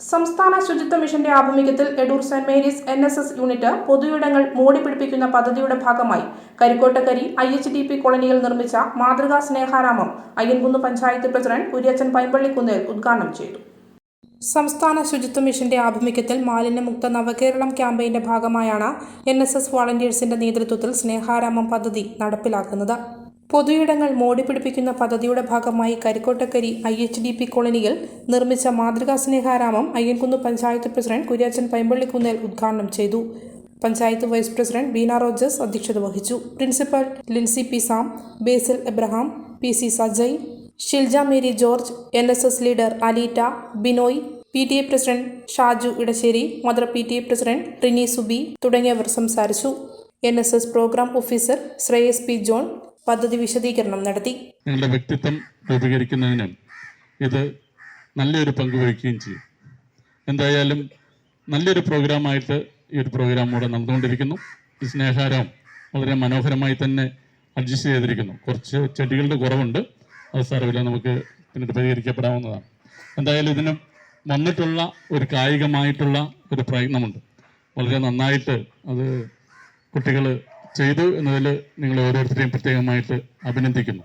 സംസ്ഥാന ശുചിത്വ മിഷന്റെ ആഭിമുഖ്യത്തിൽ Edoor saint Mary's N S S unit പൊതുയിടങ്ങൾ മോടി പിടിപ്പിക്കുന്ന പദ്ധതിയുടെ ഭാഗമായി Karikkottakkari I H D P കോളനിയിൽ നിർമ്മിച്ച മാതൃകാ സ്നേഹാരാമം അയ്യൻകുന്ന് പഞ്ചായത്ത് പ്രസിഡന്റ് കുര്യച്ചൻ പൈമ്പള്ളിക്കുന്നേൽ ഉദ്ഘാടനം ചെയ്തു. സംസ്ഥാന ശുചിത്വ മിഷന്റെ ആഭിമുഖ്യത്തിൽ മാലിന്യമുക്ത നവകേരളം ക്യാമ്പയിന്റെ ഭാഗമായാണ് എൻ എസ് എസ് വാളണ്ടിയേഴ്സിന്റെ നേതൃത്വത്തിൽ സ്നേഹാരാമം പദ്ധതി നടപ്പിലാക്കുന്നത്. പൊതുയിടങ്ങൾ മോടിപ്പിടിപ്പിക്കുന്ന പദ്ധതിയുടെ ഭാഗമായി Karikkottakkari I H D P കോളനിയിൽ നിർമ്മിച്ച മാതൃകാ സ്നേഹാരാമം അയ്യൻകുന്ന് പഞ്ചായത്ത് പ്രസിഡന്റ് കുര്യാച്ചൻ പൈമ്പള്ളിക്കുന്നേൽ ഉദ്ഘാടനം ചെയ്തു. Panchayat vice president Beena Rojas അധ്യക്ഷത വഹിച്ചു. Principal Lincy P Sam Basil Abraham P C Sajay Shilja Mary George N S S leader Aleeta Binoy P T A president Shaju Edassery mother P T A president Rini Subi തുടങ്ങിയവർ സംസാരിച്ചു. N S S programme officer Shreyas P John പദ്ധതി വിശദീകരണം നടത്തി. നിങ്ങളുടെ വ്യക്തിത്വം രൂപീകരിക്കുന്നതിന് ഇത് നല്ലൊരു പങ്ക് വഹിക്കുകയും ചെയ്യും. എന്തായാലും നല്ലൊരു പ്രോഗ്രാമായിട്ട് ഈ ഒരു പ്രോഗ്രാം ഇവിടെ നടന്നുകൊണ്ടിരിക്കുന്നു. ഈ സ്നേഹാരം വളരെ മനോഹരമായി തന്നെ അഡ്ജസ്റ്റ് ചെയ്തിരിക്കുന്നു. കുറച്ച് ചെടികളുടെ കുറവുണ്ട്. അത് സാരമില്ല നമുക്ക് പിന്നീട് പരിഹരിക്കപ്പെടാവുന്നതാണ്. എന്തായാലും ഇതിന് വന്നിട്ടുള്ള ഒരു കായികമായിട്ടുള്ള ഒരു പ്രയത്നമുണ്ട്. വളരെ നന്നായിട്ട് അത് കുട്ടികൾ ചെയ്തു എന്നതിൽ നിങ്ങൾ ഓരോരുത്തരെയും പ്രത്യേകമായിട്ട് അഭിനന്ദിക്കുന്നു.